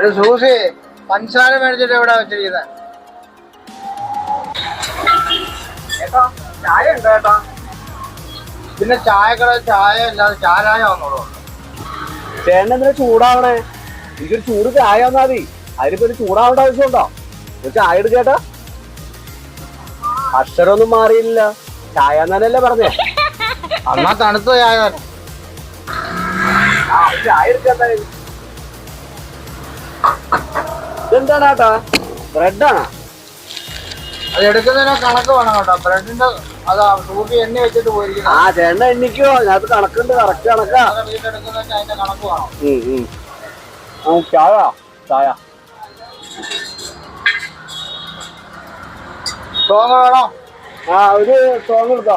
ഒരു സൂസി പഞ്ചസാര മേടിച്ചിട്ട് എവിടെ വെച്ചിരിക്കുന്നത് ചായ ഉണ്ടോ കേട്ടോ പിന്നെ ചായക്കട ചായ ഇല്ലാതെ ചാരായ വന്നോളൂ ചേട്ടൻ എന്തിനാ ചൂടാവണേ? എനിക്കൊരു ചൂട് ചായ വന്നാ മതി. അതിനിപ്പോ ഒരു ചൂടാവേണ്ട ആവശ്യമുണ്ടോ? ഒരു ചായ എടുക്കേട്ടാ അക്ഷരമൊന്നും മാറിയില്ല. ചായ എന്നാലല്ലേ പറഞ്ഞേ. അന്നാ തണുത്ത ചായ. ചായ എടുക്കട്ടെ ഇതെന്താണ് ഏട്ടാ ബ്രെഡാണോ? അത് എടുക്കുന്നതിന് കണക്ക് വേണം കേട്ടോ. ബ്രെഡിന്റെ അതാ സൂപ്പി എണ്ണ വെച്ചിട്ട് ആ പോയിരിക്കുന്നത് ചേട്ടൻ എണ്ണിക്കോ. അത് കണക്കുണ്ട് കറക്റ്റ് കണക്കാ. വീട്ടെടുക്കുന്നതിന് അതിന്റെ കണക്ക് വേണം. ഉം, ഉം. ആ, ചായ ചായ. സോങ്ങ് വേണോ? ആ ഒരു സോങ് എടുത്തോ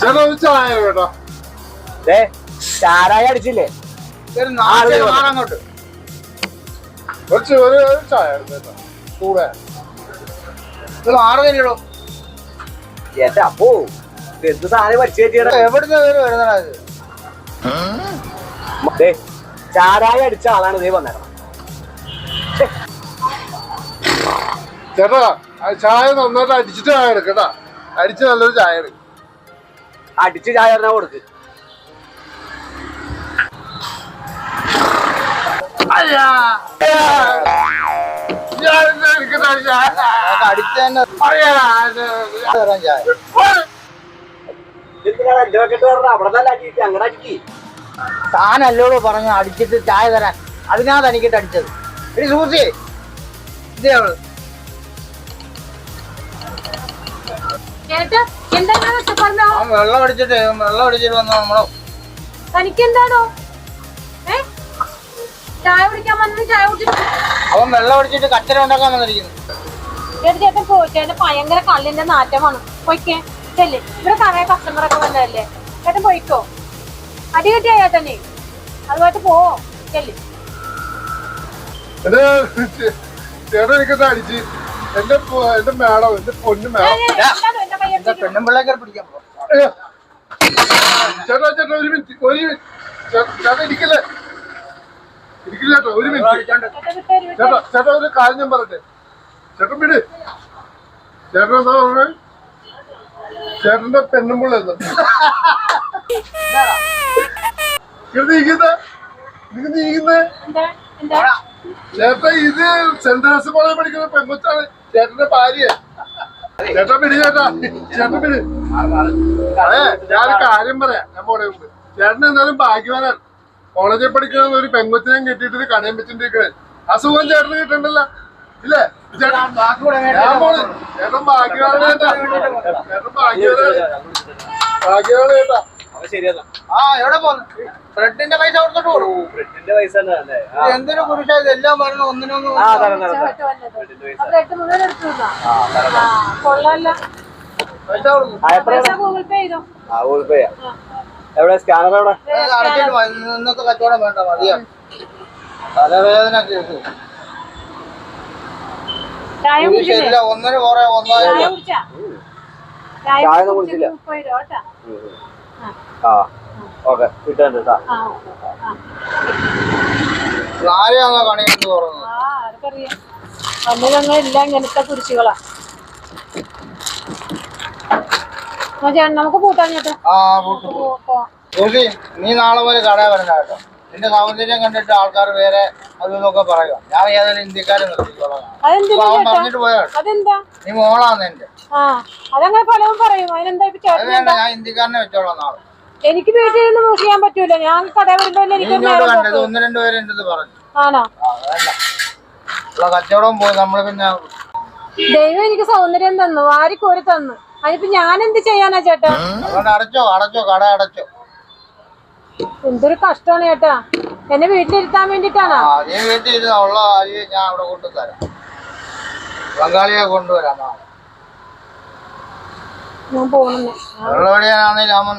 ചേട്ടാ ഒരു ചായ കേട്ടോ. ചാരായ അടിച്ചില്ലേ? ഒരു നാല് മാറങ്ങോട്ട് കുറച്ച് ഒരു ഒരു ചായ കേട്ടോ. ചൂടെ ഇത് മാറുന്നില്ലടോ എന്റെ അപ്പോ ഇത് എന്ത് സാധനം വലിച്ചു കയറ്റിയുടെ? എവിടുന്ന് പേര് ദേ ചാരായ അടിച്ച ആളാണ് ഇതേ വന്നേക്കണം ചേട്ടാ ചായ നന്നായിട്ട് അടിച്ചിട്ട് ചായ എടുക്കട്ടാ. അടിച്ച് നല്ലൊരു ചായ അടിച്ച് ചായ പറഞ്ഞാ കൊടുക്ക്. താനല്ലോട് പറഞ്ഞു അടിച്ചിട്ട് ചായ തരാൻ. അതിനാ തനിക്കിട്ട് അടിച്ചത്. എടി സൂസി ഇതേ അവൾ ചേട്ടാ എന്താണ് അവൻ വെള്ളം അടിച്ചിട്ട് വെള്ളം അടിച്ചിട്ട് വന്ന നമ്മളോ. തനിക്ക് എന്താണോ ഏ? ചായ കുടിക്കാൻ വന്നത് ചായ കുടിച്ചിട്ട് അവൻ വെള്ളം അടിച്ചിട്ട് കച്ചര ഉണ്ടാക്കാൻ വന്നിരിക്കുന്നു. ചേട്ടാ ചേട്ടൻ പോ ചേട്ടൻ ഭയങ്കര കള്ളിന്റെ നാറ്റമാണ്. പൊയ്ക്കേ ചെല്ലേ. ഇവിടെ കുറെ കസ്റ്റമർ ഒക്കെ വന്നതല്ലേ? ചേട്ടൻ പോയിക്കോ? അടി കിട്ടിയ ചേട്ടനെ? അതുമായിട്ട് പോ ചെല്ലേ. എന്റെ ചേട്ടാ എനിക്കെന്താ അടിച്ച്. എന്റെ എന്റെ മാഡം എന്റെ പൊന്നു മേഡം. പെണ്ണും പിള്ളേക്കാർ പിടിക്കാൻ. ചേട്ടാ ചേട്ടാ ഒരു മിനിറ്റ് ഒരു മിനിറ്റ്. ചേട്ടാ ഇരിക്കല്ലേ? ഇരിക്കില്ല ചേട്ടാ ഒരു മിനിറ്റ്. ചേട്ടാ ചേട്ടാ ഒരു കാര്യം ഞാൻ പറയട്ടെ? ചേട്ടൻ വിട് ചേട്ടൻ എന്താ പറഞ്ഞത് ചേട്ടന്റെ പെണ്ണും നീക്കുന്ന നീക്കുന്ന എന്താ? ചേട്ടാ ഇത് സെന്റ് ജോസഫ് കോളേജ് പഠിക്കുന്ന പെൺകുട്ടാണ് ചേട്ടന്റെ ഭാര്യ ചേട്ടാ പിടി ചേട്ടാ. ചേട്ടൻ പിടി. അതെ ഞാൻ കാര്യം പറയാം. ഞാൻ പോണേ മുമ്പ്. ചേട്ടൻ എന്തായാലും ഭാഗ്യവാനാണ്. കോളേജിൽ പഠിക്കുന്ന ഒരു പെൺകൊച്ചിനെ കെട്ടിയിട്ട് കടയും വെച്ചിട്ടിരിക്കണേ അസുഖം ചേട്ടന് കിട്ടണ്ടല്ല. ഇല്ലേ? ചേട്ടാ ഞാൻ പോണ്. ചേട്ടൻ ഭാഗ്യവാനാണ് ചേട്ടാ. ചേട്ടൻ ഭാഗ്യവാനാണ് ഭാഗ്യവാനാണ് ചേട്ടാ ആ എവിടെ പോന്നു? ബ്രെഡിന്റെ പൈസ കൊടുത്തിട്ട് കൊടുക്കും ബ്രെഡിന്റെ പൈസ അല്ലേ? ആ, എന്തൊരു കുരിശ ഇതെല്ലാം പറഞ്ഞു ഒന്നിനൊന്നും ഗൂഗിൾ പേ എവിടെ? സ്കാനർ എവിടെ? ഇന്നത്തെ കച്ചവടം വേണ്ട മതിയാ? തലവേദന കേസ്. ചായ കുടിച്ചില്ലേ? ശരിയില്ല ഒന്നിന് കുറെ ചായ ഒന്നായിരം കുടിച്ചാ? ചായ ചായ ഒന്നും കുടിച്ചിട്ട് കുടിച്ചില്ല. മുപ്പത് രൂപ കേട്ടാ. ആ. ഓക്കെ കിട്ടുന്നുണ്ട് കേട്ടോ ആ ആ. ആരെയാണോ കാണിക്കുന്നത് ആ ആർക്കറിയാം. ഇങ്ങനത്തെ കുരിശുകളാ. ആ ചേട്ടൻ നമുക്ക് ചേട്ടാ. ആ കൂട്ടു നീ നാളെ പോലെ കട വരണ്ട കേട്ടോ. നിന്റെ സൗന്ദര്യം കണ്ടിട്ട് ആൾക്കാർ വേറെ അതും ഇതൊക്കെ പറയുക. ഞാൻ ഏതായാലും ഇന്ത്യക്കാരെ നിർത്തിക്കോളാം. അതെന്തിനാ അവൻ ചേട്ടാ? പറഞ്ഞിട്ട് പോയാ അതെന്താ? നീ മോളാന്ന് എന്റെ. ആ അതങ്ങനെ പലതും പറയും. അതിനെന്താ ഇപ്പൊ അത് ചേട്ടൻ വേണ്ട ഞാൻ ഇന്ത്യക്കാരനെ വെച്ചോളാം നാളെ. എനിക്ക് വീട്ടിൽ നിന്ന് മൂവ് ചെയ്യാൻ പറ്റൂല. ഞാൻ കട വരുമ്പോ എനിക്ക് ഒന്ന് പറഞ്ഞു. ആണോ? പോയി നമ്മൾ പിന്നെ ദൈവം എനിക്ക് സൗന്ദര്യം തന്നു. വാരി കോരി തന്നു. അതിപ്പോ ഞാൻ എന്ത് ചെയ്യാനാ ചേട്ടാ? അടച്ചോ അടച്ചോ കട അടച്ചോ. എന്തൊരു കഷ്ടാണ് ചേട്ടാ. എന്നെ വീട്ടിലിരുത്താൻ വേണ്ടിട്ടാണോ നീ ഉള്ള ഞാൻ അവിടെ കൊണ്ടുതരാം ബംഗാളിയെ കൊണ്ടുവരാം നാളെ. ഞാൻ വെള്ളവടിയാണെങ്കിൽ അവൻ